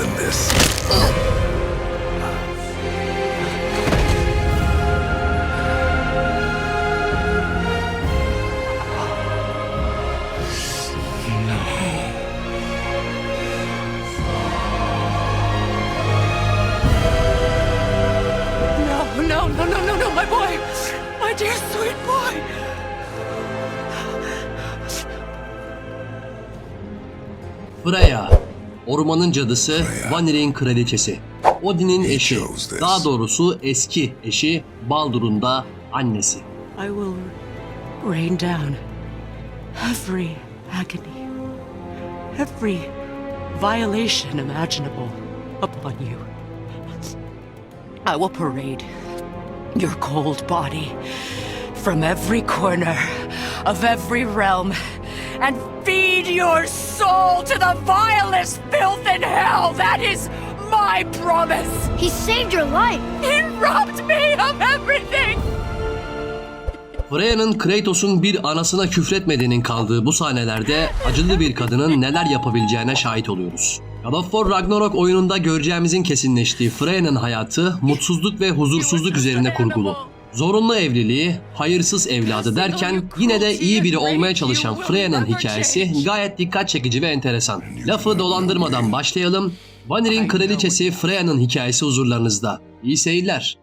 than this. No, no, no, no, no, no, my boy! My dear sweet boy! Freya, ormanın cadısı, Vanir'in kraliçesi. Odin'in eşi, daha doğrusu eski eşi, Baldur'un da annesi. I will rain down every agony, every violation imaginable upon you. I will parade your cold body from every corner of every realm and feed your soul to the vilest filth in hell. That is my promise. He saved your life. He robbed me of everything. Freya'nın Kratos'un bir anasına küfretmediğinin kaldığı bu sahnelerde acılı bir kadının neler yapabileceğine şahit oluyoruz. God of War Ragnarok oyununda göreceğimizin kesinleştiği Freya'nın hayatı mutsuzluk ve huzursuzluk üzerine kurgulu. Zorunlu evliliği, hayırsız evladı derken yine de iyi biri olmaya çalışan Freya'nın hikayesi gayet dikkat çekici ve enteresan. Lafı dolandırmadan başlayalım. Vanir'in kraliçesi Freya'nın hikayesi huzurlarınızda. İyi seyirler.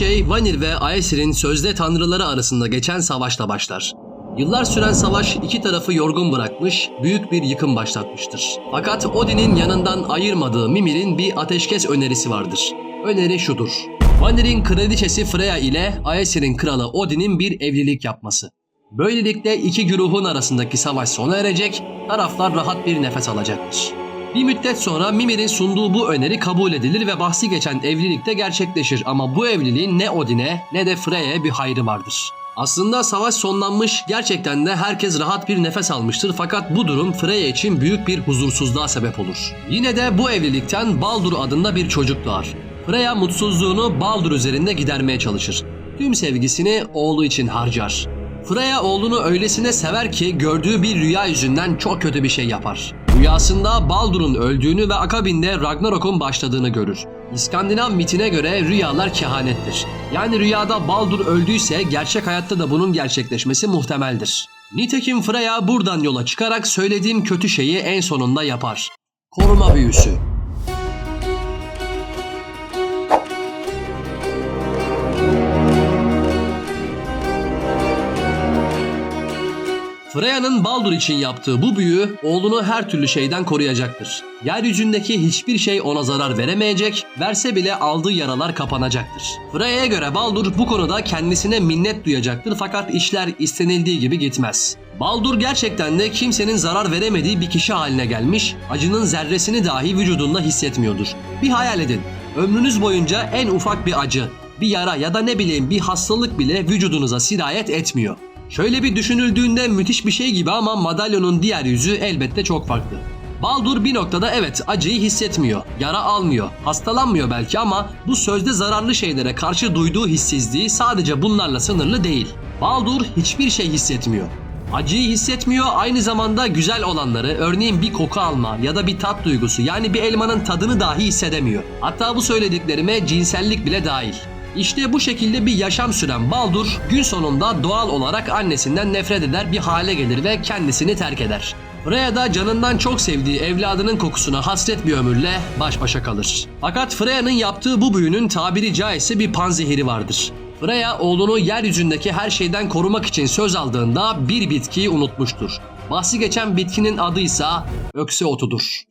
Şey Vanir ve Aesir'in sözde tanrıları arasında geçen savaşla başlar. Yıllar süren savaş iki tarafı yorgun bırakmış, büyük bir yıkım başlatmıştır. Fakat Odin'in yanından ayırmadığı Mimir'in bir ateşkes önerisi vardır. Öneri şudur. Vanir'in kraliçesi Freya ile Aesir'in kralı Odin'in bir evlilik yapması. Böylelikle iki güruhun arasındaki savaş sona erecek, taraflar rahat bir nefes alacaktır. Bir müddet sonra Mimir'in sunduğu bu öneri kabul edilir ve bahsi geçen evlilik de gerçekleşir ama bu evliliğin ne Odin'e ne de Freya'ya bir hayrı vardır. Aslında savaş sonlanmış, gerçekten de herkes rahat bir nefes almıştır fakat bu durum Freya için büyük bir huzursuzluğa sebep olur. Yine de bu evlilikten Baldur adında bir çocuk doğar. Freya mutsuzluğunu Baldur üzerinde gidermeye çalışır. Tüm sevgisini oğlu için harcar. Freya oğlunu öylesine sever ki gördüğü bir rüya yüzünden çok kötü bir şey yapar. Rüyasında Baldur'un öldüğünü ve akabinde Ragnarok'un başladığını görür. İskandinav mitine göre rüyalar kehanettir. Yani rüyada Baldur öldüyse gerçek hayatta da bunun gerçekleşmesi muhtemeldir. Nitekim Freya buradan yola çıkarak söylediğim kötü şeyi en sonunda yapar. Koruma büyüsü. Freya'nın Baldur için yaptığı bu büyü oğlunu her türlü şeyden koruyacaktır. Yeryüzündeki hiçbir şey ona zarar veremeyecek, verse bile aldığı yaralar kapanacaktır. Freya'ya göre Baldur bu konuda kendisine minnet duyacaktır fakat işler istenildiği gibi gitmez. Baldur gerçekten de kimsenin zarar veremediği bir kişi haline gelmiş, acının zerresini dahi vücudunda hissetmiyordur. Bir hayal edin, ömrünüz boyunca en ufak bir acı, bir yara ya da ne bileyim bir hastalık bile vücudunuza sirayet etmiyor. Şöyle bir düşünüldüğünde müthiş bir şey gibi ama madalyonun diğer yüzü elbette çok farklı. Baldur bir noktada evet acıyı hissetmiyor, yara almıyor, hastalanmıyor belki ama bu sözde zararlı şeylere karşı duyduğu hissizliği sadece bunlarla sınırlı değil. Baldur hiçbir şey hissetmiyor. Acıyı hissetmiyor aynı zamanda güzel olanları örneğin bir koku alma ya da bir tat duygusu yani bir elmanın tadını dahi hissedemiyor. Hatta bu söylediklerime cinsellik bile dahil. İşte bu şekilde bir yaşam süren Baldur gün sonunda doğal olarak annesinden nefret eder bir hale gelir ve kendisini terk eder. Freya da canından çok sevdiği evladının kokusuna hasret bir ömürle baş başa kalır. Fakat Freya'nın yaptığı bu büyünün tabiri caizse bir panzehiri vardır. Freya oğlunu yeryüzündeki her şeyden korumak için söz aldığında bir bitkiyi unutmuştur. Bahsi geçen bitkinin adıysa ökse otudur.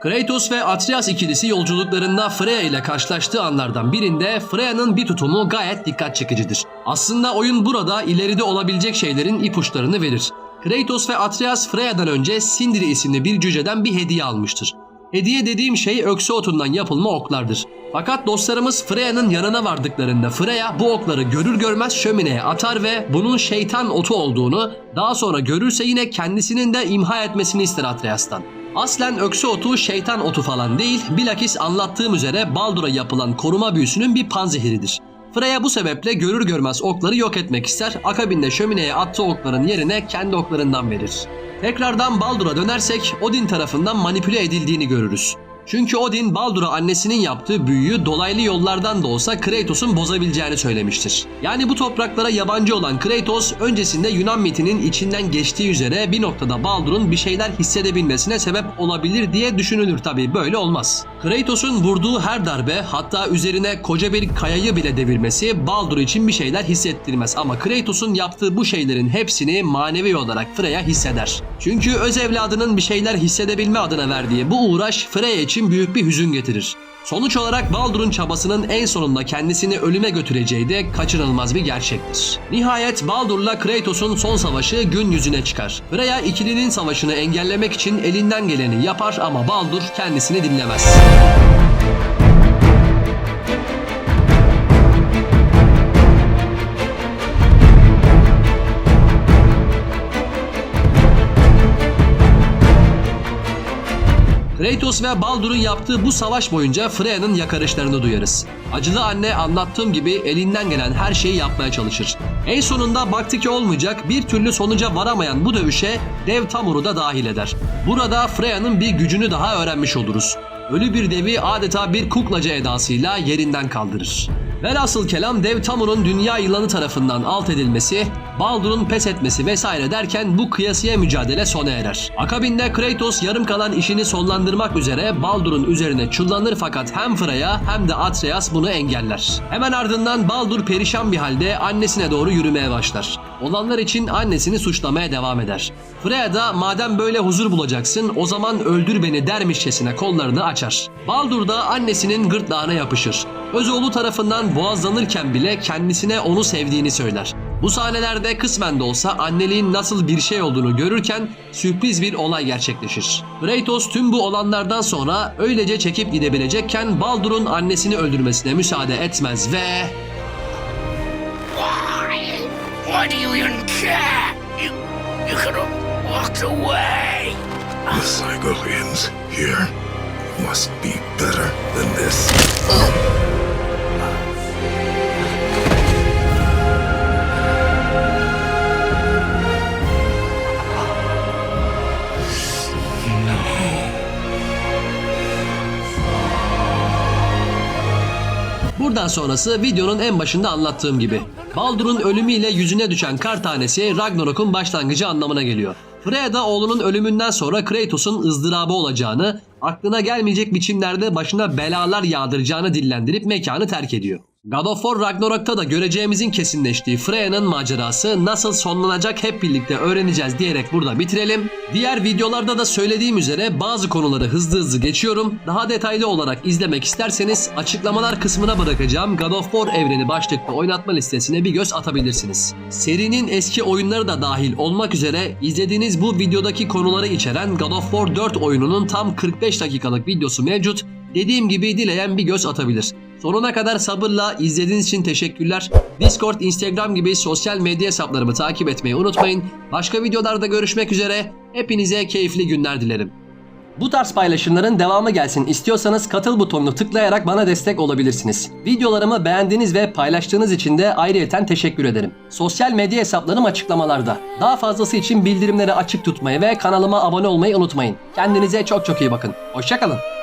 Kratos ve Atreus ikilisi yolculuklarında Freya ile karşılaştığı anlardan birinde Freya'nın bir tutumu gayet dikkat çekicidir. Aslında oyun burada ileride olabilecek şeylerin ipuçlarını verir. Kratos ve Atreus Freya'dan önce Sindri isimli bir cüceden bir hediye almıştır. Hediye dediğim şey öksü otundan yapılma oklardır. Fakat dostlarımız Freya'nın yanına vardıklarında Freya bu okları görür görmez şömineye atar ve bunun şeytan otu olduğunu daha sonra görürse yine kendisinin de imha etmesini ister Atreus'tan. Aslen öksü otu şeytan otu falan değil, bilakis anlattığım üzere Baldur'a yapılan koruma büyüsünün bir panzehiridir. Freya bu sebeple görür görmez okları yok etmek ister, akabinde şömineye attığı okların yerine kendi oklarından verir. Tekrardan Baldur'a dönersek Odin tarafından manipüle edildiğini görürüz. Çünkü Odin Baldur'a annesinin yaptığı büyüyü dolaylı yollardan da olsa Kratos'un bozabileceğini söylemiştir. Yani bu topraklara yabancı olan Kratos öncesinde Yunan mitinin içinden geçtiği üzere bir noktada Baldur'un bir şeyler hissedebilmesine sebep olabilir diye düşünülür tabi böyle olmaz. Kratos'un vurduğu her darbe hatta üzerine koca bir kayayı bile devirmesi Baldur için bir şeyler hissettirmez ama Kratos'un yaptığı bu şeylerin hepsini manevi olarak Freya hisseder. Çünkü öz evladının bir şeyler hissedebilme adına verdiği bu uğraş Freya için büyük bir hüzün getirir. Sonuç olarak Baldur'un çabasının en sonunda kendisini ölüme götüreceği de kaçınılmaz bir gerçektir. Nihayet Baldur'la Kratos'un son savaşı gün yüzüne çıkar. Freya ikilinin savaşını engellemek için elinden geleni yapar ama Baldur kendisini dinlemez. Kratos ve Baldur'un yaptığı bu savaş boyunca Freya'nın yakarışlarını duyarız. Acılı anne anlattığım gibi elinden gelen her şeyi yapmaya çalışır. En sonunda baktı ki olmayacak bir türlü sonuca varamayan bu dövüşe dev Tamur'u da dahil eder. Burada Freya'nın bir gücünü daha öğrenmiş oluruz. Ölü bir devi adeta bir kuklacı edasıyla yerinden kaldırır. Velhasıl kelam dev Tamur'un dünya yılanı tarafından alt edilmesi, Baldur'un pes etmesi vesaire derken bu kıyasıya mücadele sona erer. Akabinde Kratos yarım kalan işini sonlandırmak üzere Baldur'un üzerine çullanır fakat hem Freya hem de Atreus bunu engeller. Hemen ardından Baldur perişan bir halde annesine doğru yürümeye başlar. Olanlar için annesini suçlamaya devam eder. Freya da madem böyle huzur bulacaksın o zaman öldür beni dermişçesine kollarını açar. Baldur da annesinin gırtlağına yapışır. Özoğlu tarafından boğazlanırken bile kendisine onu sevdiğini söyler. Bu sahnelerde kısmen de olsa anneliğin nasıl bir şey olduğunu görürken sürpriz bir olay gerçekleşir. Kratos tüm bu olanlardan sonra öylece çekip gidebilecekken Baldur'un annesini öldürmesine müsaade etmez ve Why? Why do you even care? You, you could have walked away. The Sigolians here must be better than this. Buradan sonrası videonun en başında anlattığım gibi. Baldur'un ölümüyle yüzüne düşen kar tanesi Ragnarok'un başlangıcı anlamına geliyor. Freya da oğlunun ölümünden sonra Kratos'un ızdırabı olacağını, aklına gelmeyecek biçimlerde başına belalar yağdıracağını dillendirip mekanı terk ediyor. God of War Ragnarok'ta da göreceğimizin kesinleştiği Freya'nın macerası nasıl sonlanacak hep birlikte öğreneceğiz diyerek burada bitirelim. Diğer videolarda da söylediğim üzere bazı konuları hızlı hızlı geçiyorum. Daha detaylı olarak izlemek isterseniz açıklamalar kısmına bırakacağım God of War evreni başlıklı oynatma listesine bir göz atabilirsiniz. Serinin eski oyunları da dahil olmak üzere izlediğiniz bu videodaki konuları içeren God of War 4 oyununun tam 45 dakikalık videosu mevcut. Dediğim gibi dileyen bir göz atabilir. Sonuna kadar sabırla izlediğiniz için teşekkürler. Discord, Instagram gibi sosyal medya hesaplarımı takip etmeyi unutmayın. Başka videolarda görüşmek üzere. Hepinize keyifli günler dilerim. Bu tarz paylaşımların devamı gelsin istiyorsanız katıl butonunu tıklayarak bana destek olabilirsiniz. Videolarımı beğendiğiniz ve paylaştığınız için de ayrıyeten teşekkür ederim. Sosyal medya hesaplarım açıklamalarda. Daha fazlası için bildirimleri açık tutmayı ve kanalıma abone olmayı unutmayın. Kendinize çok çok iyi bakın. Hoşçakalın.